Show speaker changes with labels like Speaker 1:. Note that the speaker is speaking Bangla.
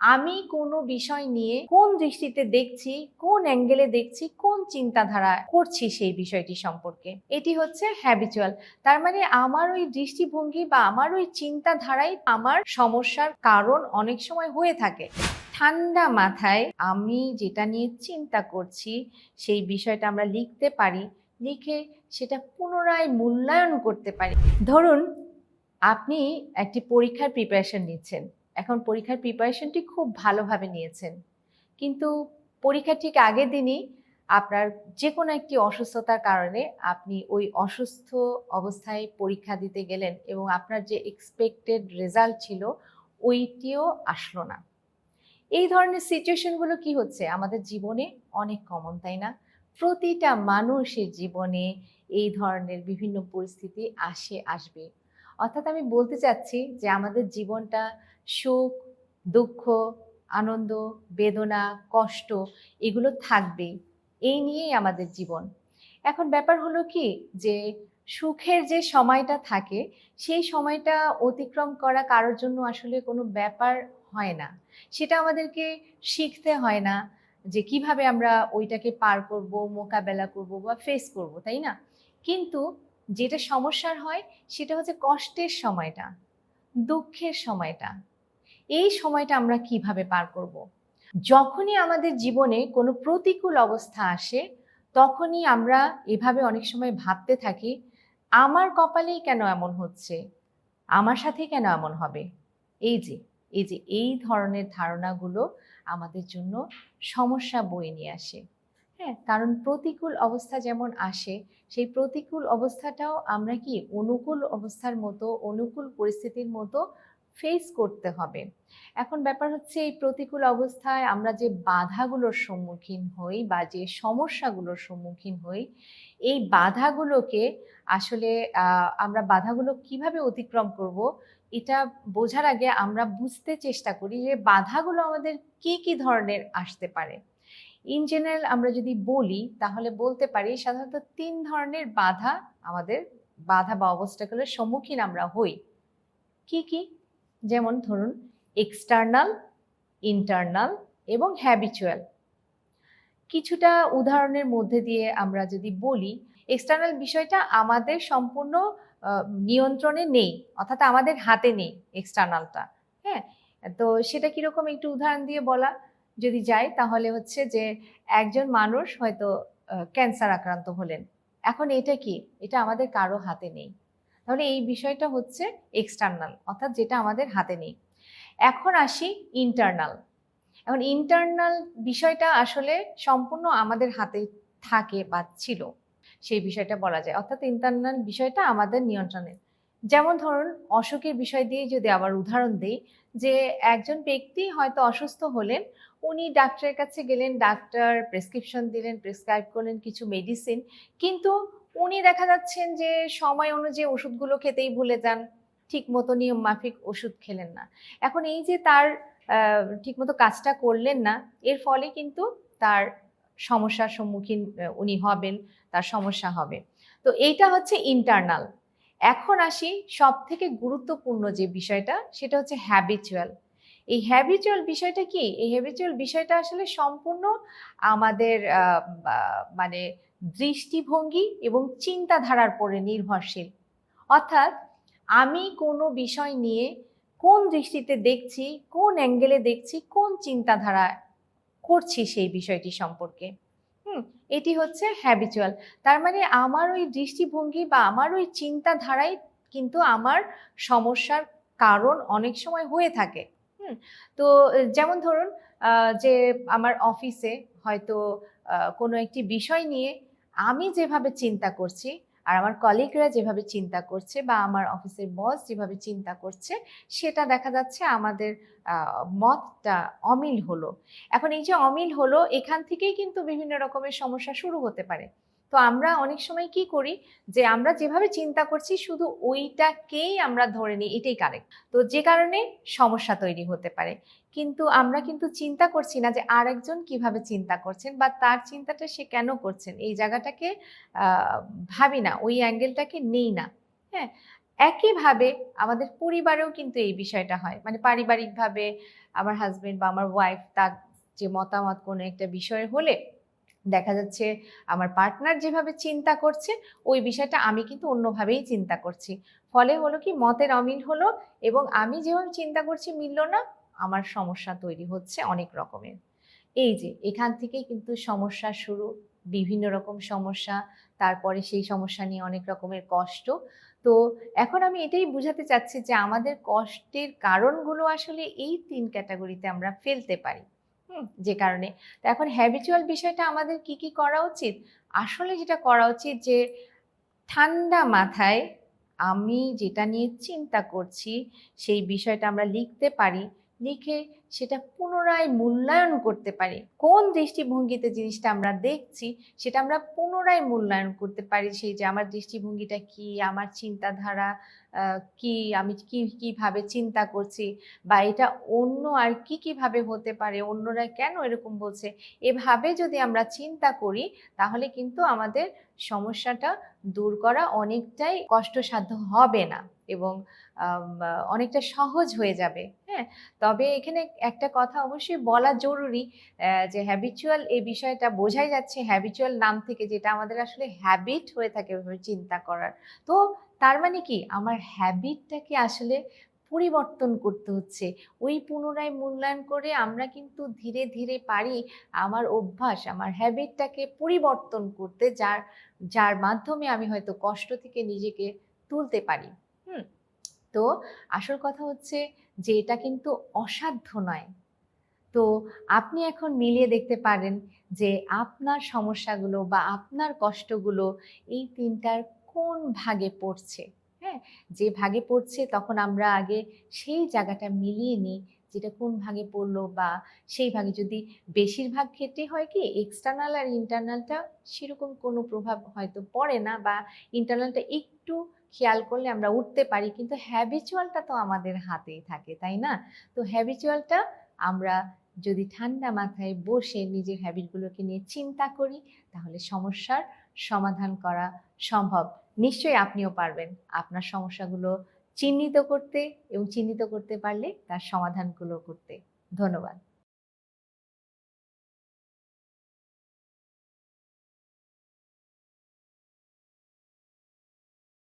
Speaker 1: আমি কোনো বিষয় নিয়ে কোন দৃষ্টিতে দেখছি, কোন অ্যাঙ্গেলে দেখছি, কোন চিন্তাধারা করছি সেই বিষয়টি সম্পর্কে। এটি হচ্ছে হ্যাবিচুয়াল তার মানে আমার ওই দৃষ্টিভঙ্গি বা আমার ওই চিন্তাধারাই আমার সমস্যার কারণ অনেক সময় হয়ে থাকে। ঠান্ডা মাথায় আমি যেটা নিয়ে চিন্তা করছি, সেই বিষয়টা আমরা লিখতে পারি, লিখে সেটা পুনরায় মূল্যায়ন করতে পারি। ধরুন, আপনি একটি পরীক্ষার প্রিপারেশন নিচ্ছেন। এখন পরীক্ষার প্রিপারেশনটি খুব ভালোভাবে নিয়েছেন। কিন্তু পরীক্ষার ঠিক আগের দিনই আপনার যে কোনো একটি অসুস্থতার কারণে আপনি ওই অসুস্থ অবস্থায় পরীক্ষা দিতে গেলেন এবং আপনার যে এক্সপেক্টেড রেজাল্ট ছিল ওইটিও আসলো না। এই ধরনের সিচুয়েশনগুলো কি হচ্ছে? আমাদের জীবনে অনেক কমন তাই না? প্রতিটা মানুষের জীবনে এই ধরনের বিভিন্ন পরিস্থিতি আসে আসবে অর্থাৎ আমি বলতে চাচ্ছি যে আমাদের জীবনটা সুখ, দুঃখ, আনন্দ, বেদনা, কষ্ট এগুলো থাকবেই। এই নিয়েই আমাদের জীবন। এখন ব্যাপার হলো কি যে সুখের যে সময়টা থাকে, সেই সময়টা অতিক্রম করা কারোর জন্য আসলে কোনো ব্যাপার হয় না। সেটা আমাদেরকে শিখতে হয় না যে কীভাবে আমরা ওইটাকে পার করব, মোকাবেলা করব বা ফেস করব, তাই না? কিন্তু যেটা সমস্যার হয় সেটা হচ্ছে কষ্টের সময়টা, দুঃখের সময়টা। এই সময়টা আমরা কীভাবে পার করব? যখনই আমাদের জীবনে কোনো প্রতিকূল অবস্থা আসে, তখনই আমরা এভাবে অনেক সময় ভাবতে থাকি, আমার কপালেই কেন এমন হচ্ছে? আমার সাথে কেন এমন হবে? এই যে এই যে, এই ধরনের ধারণাগুলো আমাদের জন্য সমস্যা বয়ে নিয়ে আসে। হ্যাঁ কারণ প্রতিকূল অবস্থা যেমন আসে, সেই প্রতিকূল অবস্থাটাও আমরা কি অনুকূল অবস্থার মতো, অনুকূল পরিস্থিতির মতো ফেস করতে হবে। এখন ব্যাপার হচ্ছে এই প্রতিকূল অবস্থায় আমরা যে বাধাগুলোর সম্মুখীন হই বা যে সমস্যাগুলোর সম্মুখীন হই, এই বাধাগুলোকে আসলে আমরা বাধাগুলো কীভাবে অতিক্রম করব, এটা বোঝার আগে আমরা বুঝতে চেষ্টা করি যে বাধাগুলো আমাদের কি কি ধরনের আসতে পারে। ইন জেনারেল আমরা যদি বলি, তাহলে বলতে পারি সাধারণত তিন ধরনের বাধা আমাদের, বাধা বা অবস্থাগুলোর সম্মুখীন আমরা হই। কি কি? যেমন ধরুন এক্সটার্নাল ইন্টারনাল এবং হ্যাবিচুয়াল কিছুটা উদাহরণের মধ্যে দিয়ে আমরা যদি বলি এক্সটার্নাল বিষয়টা আমাদের সম্পূর্ণ নিয়ন্ত্রণে নেই, অর্থাৎ আমাদের হাতে নেই এক্সটার্নালটা হ্যাঁ? তো সেটা কীরকম একটু উদাহরণ দিয়ে বলা? যদি যাই, তাহলে হচ্ছে যে একজন মানুষ হয়তো ক্যান্সার আক্রান্ত হলেন। এখন এটা কি? এটা আমাদের কারও হাতে নেই। তাহলে এই বিষয়টা হচ্ছে এক্সটার্নাল অর্থাৎ যেটা আমাদের হাতে নেই। এখন আসি ইন্টারনাল এখন ইন্টারনাল বিষয়টা আসলে সম্পূর্ণ আমাদের হাতে থাকে বা ছিল। সেই বিষয়টা বলা যায়। অর্থাৎ ইন্টারনাল বিষয়টা আমাদের নিয়ন্ত্রণে। যেমন ধরুন, অসুখের বিষয় দিয়ে যদি আবার উদাহরণ দিই, যে একজন ব্যক্তি হয়তো অসুস্থ হলেন, উনি ডাক্তারের কাছে গেলেন, ডাক্তার প্রেসক্রিপশন দিলেন, প্রেসক্রাইব করলেন কিছু মেডিসিন কিন্তু উনি দেখা যাচ্ছেন যে সময় অনুযায়ী ওষুধগুলো খেতেই ভুলে যান, ঠিক মতো নিয়ম মাফিক ওষুধ খেলেন না। এখন এই যে তার ঠিকমতো কাজটা করলেন না, এর ফলে কিন্তু তার সমস্যার সম্মুখীন উনি হবেন, তার সমস্যা হবে। তো এইটা হচ্ছে ইন্টারনাল এখন আসি সব থেকে গুরুত্বপূর্ণ যে বিষয়টা, সেটা হচ্ছে হ্যাবিচুয়াল এই হ্যাবিচুয়াল বিষয়টা কি? এই হ্যাবিচুয়াল বিষয়টা আসলে সম্পূর্ণ আমাদের মানে দৃষ্টিভঙ্গি এবং চিন্তাধারার পরে নির্ভরশীল। অর্থাৎ আমি কোনো বিষয় নিয়ে কোন দৃষ্টিতে দেখছি, কোন অ্যাঙ্গেলে দেখছি, কোন চিন্তাধারা করছি সেই বিষয়টি সম্পর্কে। এটি হচ্ছে হ্যাবিচুয়াল তার মানে আমার ওই দৃষ্টিভঙ্গি বা আমার ওই চিন্তাধারাই কিন্তু আমার সমস্যার কারণ অনেক সময় হয়ে থাকে। হুম, তো যেমন ধরুন যে আমার অফিসে হয়তো কোনো একটি বিষয় নিয়ে আমি যেভাবে চিন্তা করছি আর আমার কলিগরা যেভাবে চিন্তা করছে বা আমার অফিসের বস যেভাবে চিন্তা করছে, সেটা দেখা যাচ্ছে আমাদের মতটা অমিল হলো। এখন এই যে অমিল হলো, এখান থেকেই কিন্তু বিভিন্ন রকমের সমস্যা শুরু হতে পারে। তো আমরা অনেক সময় কি করি যে আমরা যেভাবে চিন্তা করছি শুধু ওইটাকেই আমরা ধরে নিই, এটাই কারেক্ট তো যে কারণে সমস্যা তৈরি হতে পারে। কিন্তু আমরা কিন্তু চিন্তা করছি না যে আরেকজন কীভাবে চিন্তা করছেন বা তার চিন্তাটা সে কেন করছেন। এই জায়গাটাকে ভাবি না, ওই অ্যাঙ্গেলটাকে নেই না। হ্যাঁ একইভাবে আমাদের পরিবারেও কিন্তু এই বিষয়টা হয়। মানে পারিবারিকভাবে আমার হাজবেন্ড বা আমার ওয়াইফ তার যে মতামত কোনো একটা বিষয় হলে দেখা যাচ্ছে আমার পার্টনার যেভাবে চিন্তা করছে, ওই বিষয়টা আমি কিন্তু অন্যভাবেই চিন্তা করছি। ফলে হলো কি, মতের অমিল হলো এবং আমি যেভাবে চিন্তা করছি মিলল না, আমার সমস্যা তৈরি হচ্ছে অনেক রকমের। এই যে, এখান থেকেই কিন্তু সমস্যা শুরু, বিভিন্ন রকম সমস্যা, তারপরে সেই সমস্যা নিয়ে অনেক রকমের কষ্ট। তো এখন আমি এটাই বোঝাতে চাচ্ছি যে, আমাদের কষ্টের কারণগুলো আসলে এই তিন ক্যাটাগরিতে আমরা ফেলতে পারি। যে কারণে। তো এখন হ্যাবিচুয়াল বিষয়টা আমাদের কি কি করা উচিত? আসলে যেটা করা উচিত যে, ঠান্ডা মাথায় আমি যেটা নিয়ে চিন্তা করছি, সেই বিষয়টা আমরা লিখতে পারি লিখে সেটা পুনরায় মূল্যায়ন করতে পারি। কোন দৃষ্টিভঙ্গিতে জিনিসটা আমরা দেখছি সেটা আমরা পুনরায় মূল্যায়ন করতে পারি সেই যে আমার দৃষ্টিভঙ্গিটা কি, আমার চিন্তাধারা কি, আমি কি, কীভাবে চিন্তা করছি বা এটা অন্য আর কি কীভাবে হতে পারে, অন্যরা কেন এরকম বলছে, এভাবে যদি আমরা চিন্তা করি তাহলে কিন্তু আমাদের সমস্যাটা দূর করা অনেকটাই কষ্টসাধ্য হবে না এবং অনেকটা সহজ হয়ে যাবে। হ্যাঁ? তবে এখানে একটা কথা অবশ্যই বলা জরুরি যে হ্যাবিচুয়াল এই বিষয়টা বোঝাই যাচ্ছে হ্যাবিচুয়াল নাম থেকে যেটা আমাদের আসলে হ্যাবিট হয়ে থাকে চিন্তা করার। তো তার মানে কি? আমার হ্যাবিটটাকে আসলে পরিবর্তন করতে হচ্ছে। ওই পুনরায় মূল্যায়ন করে আমরা কিন্তু ধীরে ধীরে পারি আমার অভ্যাস, আমার হ্যাবিটটাকে পরিবর্তন করতে, যার যার মাধ্যমে আমি হয়তো কষ্ট থেকে নিজেকে তুলতে পারি। তো আসল কথা হচ্ছে যে এটা কিন্তু অসাধ্য নয়। তো আপনি এখন মিলিয়ে দেখতে পারেন যে আপনার সমস্যাগুলো বা আপনার কষ্টগুলো এই তিনটার কোন ভাগে পড়ছে হ্যাঁ? যে ভাগে পড়ছে তখন আমরা আগে সেই জায়গাটা মিলিয়ে নিই যেটা কোন ভাগে পড়ল বা সেই ভাগে যদি বেশিরভাগ ক্ষেত্রে হয় কি এক্সটার্নাল আর ইন্টারনালটা সেরকম কোনো প্রভাব হয়তো পড়ে না বা ইন্টারনালটা একটু খেয়াল করলে আমরা উঠতে পারি। কিন্তু হ্যাবিচুয়ালটা তো আমাদের হাতেই থাকে, তাই না? তো হ্যাবিচুয়ালটা আমরা যদি ঠান্ডা মাথায় বসে নিজের হ্যাবিটগুলোকে নিয়ে চিন্তা করি, তাহলে সমস্যার সমাধান করা সম্ভব। নিশ্চয়ই আপনিও পারবেন আপনার সমস্যাগুলো চিহ্নিত করতে এবং চিহ্নিত করতে পারলে তার সমাধানগুলো করতে। ধন্যবাদ।